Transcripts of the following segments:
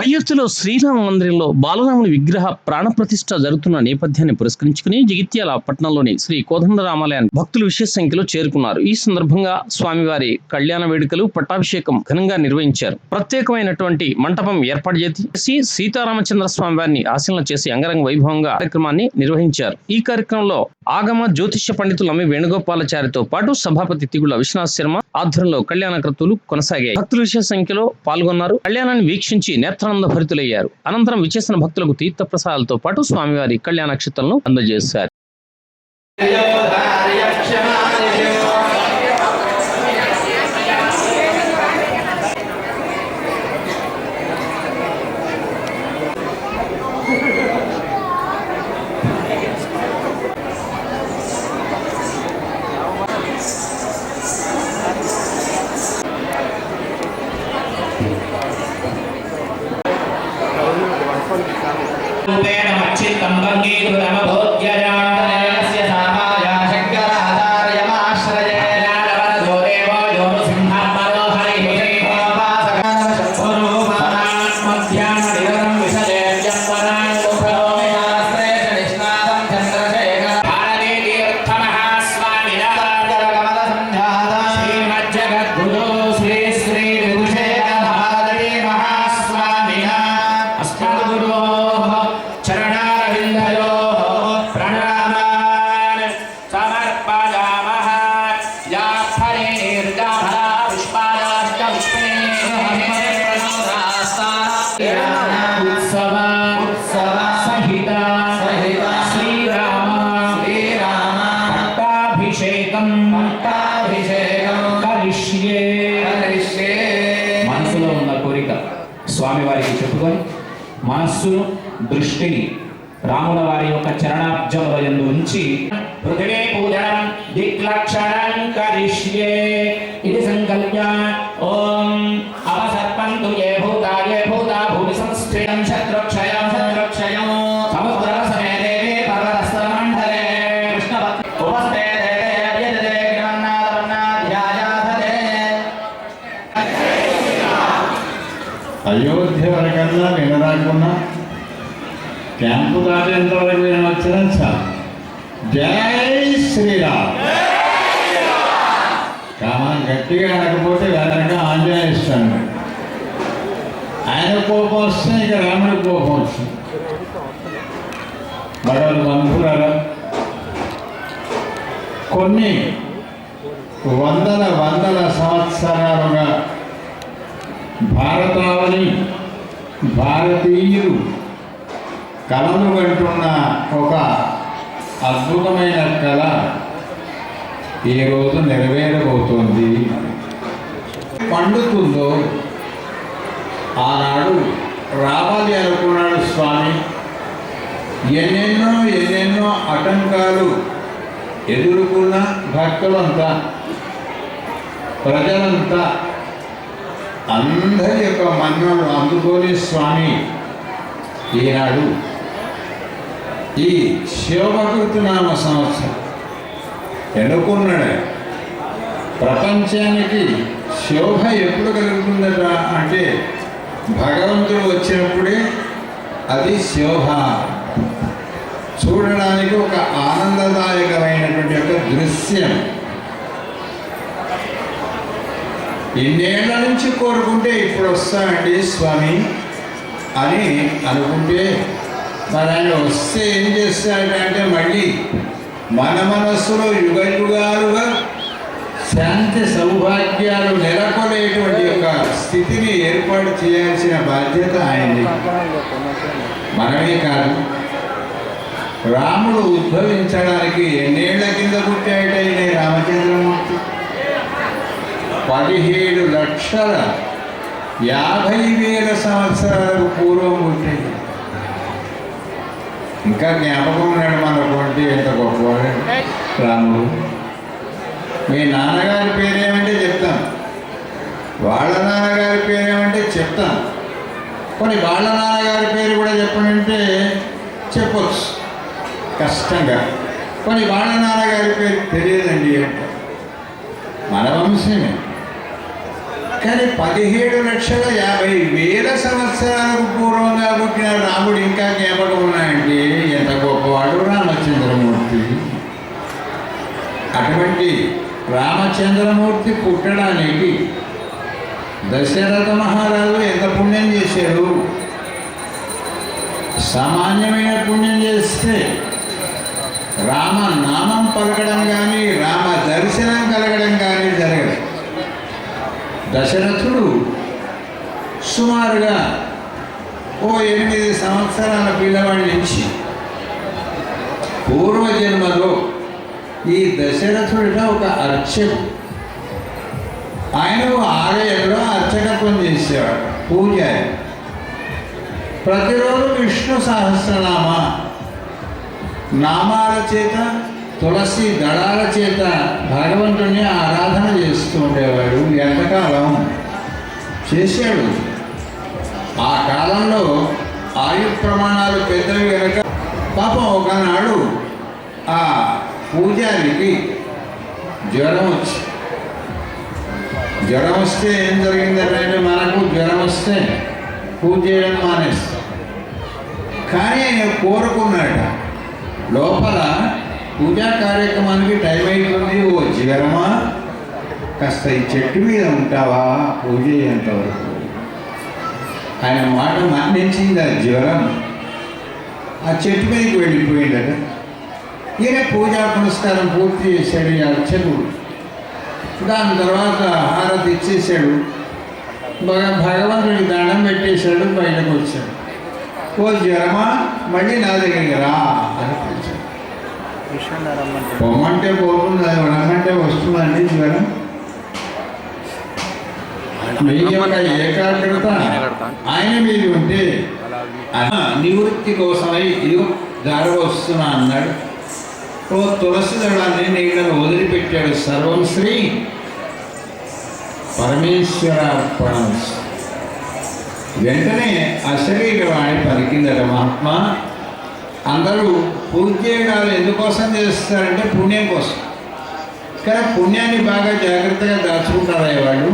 అయోధ్యలో శ్రీరామ మందిరంలో బాలరాముని విగ్రహ ప్రాణప్రతిష్ఠ జరుగుతున్న నేపథ్యాన్ని పురస్కరించుకుని జగిత్యాల పట్టణంలోని శ్రీ కోదండరామాలయానికి భక్తులు విశేష సంఖ్యలో చేరుకున్నారు. ఈ సందర్భంగా స్వామివారి కళ్యాణ వేడుకలు పట్టాభిషేకం ఘనంగా నిర్వహించారు. ప్రత్యేకమైనటువంటి మంటపం ఏర్పాటు చేసి సీతారామచంద్ర స్వామి వారిని ఆశీలన చేసి అంగరంగ వైభవంగా కార్యక్రమాన్ని నిర్వహించారు. ఈ కార్యక్రమంలో ఆగమ జ్యోతిష్య పండితులు అమ్మి వేణుగోపాలచారితో పాటు సభాపతి తిగుళ్ళ విశ్వనాథ్ శర్మ ఆధ్వర్యంలో కళ్యాణ క్రతువులు కొనసాగాయి. భక్తులు విశేష సంఖ్యలో పాల్గొన్నారు. కళ్యాణాన్ని వీక్షించి నేత్రానంద భరితులయ్యారు. అనంతరం విచేసిన భక్తులకు తీర్థ ప్రసాదాలతో పాటు స్వామివారి కళ్యాణ నక్షత్రాలను అందజేశారు. రాముల వారి యొక్క చరణాబ్జముల ఎందు ఉంచి పృథివీ పూజనం దిక్లక్షణం కరిష్యే ఇది సంకల్ప్య. ఓం అవసర్పంతు ఏ భూత ఏ భూత భూమి సంస్థితం శత్రుక్షయం శత్రుక్షయం. సముద్రవసనే దేవే పర్వతస్థలమండలే. కృష్ణ ఉపస్థే దేవే అయోధ్య వరకల్లా వినరాకున్నా క్యాంపు దాటేంత నేను వచ్చినా చాలు జై శ్రీరామ్. కామం గట్టిగా అనకపోతే వెనక ఆంజనేయ స్వామి ఆయన కోపం వస్తే ఇక రాముడి కోపం వస్తుంది. భగవద్ బంధువుల కొన్ని వందల వందల సంవత్సరాలుగా భారతావని భారతీయులు కళలు కంటున్న ఒక అద్భుతమైన కళ ఈరోజు నెరవేరబోతోంది. పండుతుందో ఆనాడు రావాలి అనుకున్నాడు స్వామి. ఎన్నెన్నో ఎన్నెన్నో ఆటంకాలు ఎదుర్కొన్న భక్తులంతా ప్రజలంతా అందరి యొక్క మన్నను అందుకొని స్వామి ఈనాడు ఈ శివభకృతనామ సంవత్సరం ఎన్నుకున్నాడే? ప్రపంచానికి శోభ ఎప్పుడు కలుగుతుందట అంటే భగవంతుడు వచ్చినప్పుడే అది శోభ. చూడడానికి ఒక ఆనందదాయకమైనటువంటి ఒక దృశ్యం. ఇన్నేళ్ళ నుంచి కోరుకుంటే ఇప్పుడు వస్తానండి స్వామి అని అనుకుంటే మరి ఆయన వస్తే ఏం చేస్తాడంటే మళ్ళీ మన మనస్సులో యుగ యుగాలుగా శాంతి సౌభాగ్యాలు నెలకొనేటువంటి యొక్క స్థితిని ఏర్పాటు చేయాల్సిన బాధ్యత ఆయనది. మనమే కాదు. రాముడు ఉద్భవించడానికి ఎన్నేళ్ళ కింద పుట్టాడైన రామచంద్రమూర్తి? పదిహేడు లక్షల యాభై వేల సంవత్సరాలకు పూర్వం పుట్టింది. ఇంకా జ్ఞాపకం ఉన్నాడు మనటువంటి ఎంత గొప్పవాడు రాముడు. మీ నాన్నగారి పేరేమంటే చెప్తాం. వాళ్ళ నాన్నగారి పేరేమంటే చెప్తాం. కొన్ని వాళ్ళ నాన్నగారి పేరు కూడా చెప్పనంటే చెప్పొచ్చు. కష్టంగా. కొన్ని వాళ్ళ నాన్నగారి పేరు తెలియదండి అంటే. మన వంశమే. కానీ పదిహేడు లక్షల యాభై వేల సంవత్సరాలకు పూర్వంగా పుట్టిన రాముడు ఇంకా జ్ఞాపకం ఉన్నాయంటే ఎంత గొప్పవాడు రామచంద్రమూర్తి. అటువంటి రామచంద్రమూర్తి పుట్టడానికి దశరథ మహారాజు ఎంత పుణ్యం చేశాడు సామాన్యమైన పుణ్యం చేస్తే రామ నామం సుమారుగా ఓ ఎనిమిది సంవత్సరాల పిల్లవాడి నుంచి పూర్వజన్మలో ఈ దశరథుడిట ఒక అర్చకు ఆయన ఆలయంలో అర్చకత్వం చేసేవాడు పూజారి. ప్రతిరోజు విష్ణు సహస్రనామ నామాల చేత తులసి దళాల చేత భగవంతుని ఆరాధన చేస్తూ ఉండేవాడు ఎంతకాలం. చేశాడు ఆ కాలంలో ఆయు ప్రమాణాలు పెద్దవి కనుక పాపం ఒకనాడు ఆ పూజారికి జ్వరం వచ్చి. జ్వరం వస్తే ఏం జరిగిందంటే మనకు? జ్వరం వస్తే పూజ చేయడం మానేస్తాం కానీ ఆయన కోరుకున్నాడు లోపల పూజా కార్యక్రమానికి టైం అయిపోయింది. ఓ జ్వరమా? కాస్త ఈ చెట్టు మీద ఉంటావా? పూజ అయ్యేంతవరకు ఆయన మాట మన్నించింది ఆ జ్వరం. ఆ చెట్టు మీదకి వెళ్ళిపోయిందట. ఈయన పూజా పునస్కారం పూర్తి చేశాడు ఈ అర్చకుడు. దాని తర్వాత హారతి ఇచ్చేసాడు బాగా భగవంతుడికి దండం పెట్టేశాడు బయటకు వచ్చాడు. ఓ జ్వరమా? మళ్ళీ నా దగ్గరికి రా అని పిలిచాడు. పొమ్మంటే పోతుంది అది రమ్మంటే వస్తుందండి జ్వరం? మీ యొక్క ఏకాగ్రత ఆయన మీద ఉంటే నివృత్తి కోసమై ఇదిగో వస్తున్నా అన్నాడు ఓ తులసి దళాన్ని నీళ్ళను వదిలిపెట్టాడు సర్వం శ్రీ పరమేశ్వరార్పణం వెంటనే అశరీరవాణి పలికిందట మహాత్మా అందరూ పూజ ఎందుకోసం చేస్తారంటే పుణ్యం కోసం కానీ పుణ్యాన్ని బాగా జాగ్రత్తగా దాచుకుంటారా వాళ్ళు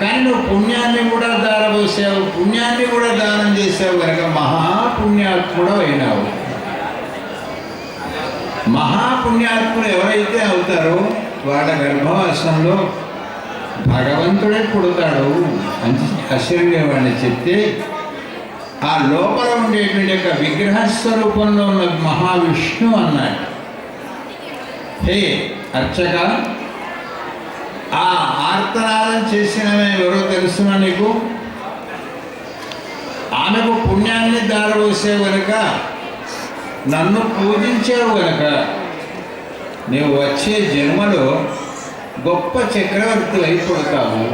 కానీ నువ్వు పుణ్యాన్ని కూడా దారబోసావు పుణ్యాన్ని కూడా దానం చేసావు కనుక మహాపుణ్యాత్ముడు అయినావు మహాపుణ్యాత్ముడు ఎవరైతే అవుతారో వాళ్ళ గర్భవాసంలో భగవంతుడే పుడతాడు అని అశ్వర్యవాణి చెప్తే ఆ లోపల ఉండేటువంటి యొక్క విగ్రహ స్వరూపంలో ఉన్న మహావిష్ణు అన్నాడు. హే అర్చక ఆ ఆర్తనాదం చేసిన ఎవరో తెలుసునా నీకు? ఆమెకు పుణ్యాన్ని దారవోసావు కనుక నన్ను పూజించావు కనుక నీవు వచ్చే జన్మలో గొప్ప చక్రవర్తి అయిపోతావు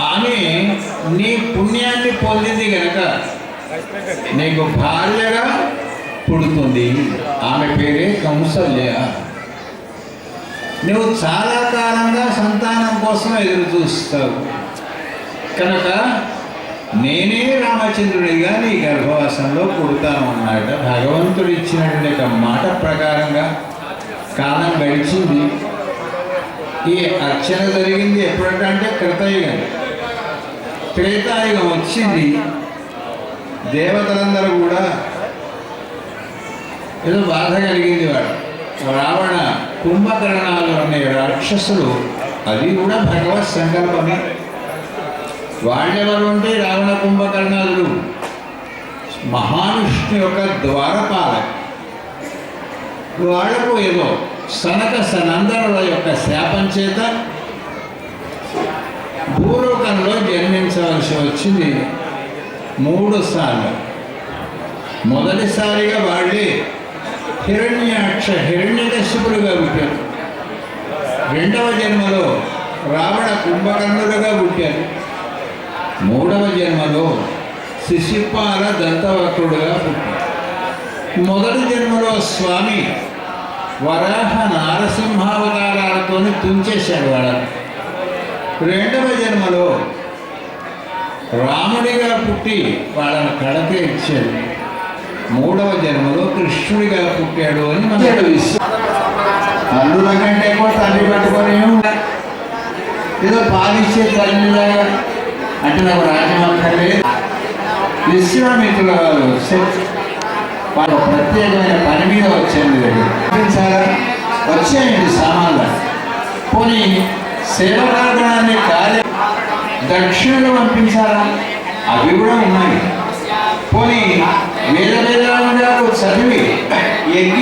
ఆమె నీ పుణ్యాన్ని పొందింది గనక నీకు భార్యగా పుడుతుంది. ఆమె పేరే కంసల్య. నువ్వు చాలా కాలంగా సంతానం కోసం ఎదురు చూస్తావు. కనుక నేనే రామచంద్రుడిగా నీ గర్భవాసంలో పుడతాను అన్నాడ. భగవంతుడు ఇచ్చినటువంటి ఒక మాట ప్రకారంగా కాలం గడిచింది. ఈ అర్చన జరిగింది ఎప్పుడంటే కృతయుగం త్రేతాయుగం వచ్చింది. దేవతలందరూ కూడా ఏదో బాధ కలిగింది వాడు. రావణ కుంభకర్ణాలు అనే రాక్షసులు అది కూడా భగవత్ సంకల్పమే. వాళ్ళెవరు అంటే రావణ కుంభకర్ణాలు మహావిష్ణు యొక్క ద్వారపాలక. వాళ్ళకు ఏదో సనక సనందనుల యొక్క శాపం చేత భూలోకంలో జన్మించవలసి వచ్చింది. మూడు సార్లు. మొదటిసారిగా వాళ్ళే హిరణ్యాక్ష హిరణ్యకశిపులుగా పుట్టారు. రెండవ జన్మలో రావణ కుంభకర్ణుడుగా పుట్టారు. మూడవ జన్మలో శిశుపాల దంతవక్రుడుగా పుట్టారు. మొదటి జన్మలో స్వామి వరాహ నారసింహావతారాలతో తుంచేశాడు వాళ్ళని. రెండవ జన్మలో రాముడిగా పుట్టి వాళ్ళని కడతీర్చాడు మూడవ జన్మలో కృష్ణుడిగా పుట్టాడు అని మనకు విశ్వ కంటే ఎక్కువ తల్లి పట్టుకొని ఏదో పాలిచ్చే తల్లిలాగా అంటే నాకు రాజ్యం అక్కర్లేదు విశ్వామిత్రుల వారు వస్తే వాళ్ళు ప్రత్యేకమైన పని మీద వచ్చాను దగ్గర చాలా వచ్చాయండి సామాన్లు. పోనీ సేవకార్యాన్ని కార్య దక్షిణలు పంపించారా? అవి కూడా ఉన్నాయి. పోనీ मेरा मेरा सभी यज्ञ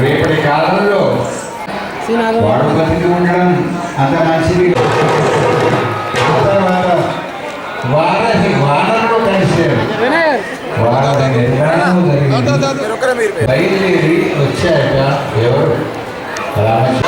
రేపటి కాలంలో వాడు బతికి ఉండడం అంత మంచిది వానరులు కలిశారు. వారధి నిర్మాణం జరిగింది బయలుదేరి వచ్చాక ఎవరు? రామచంద్ర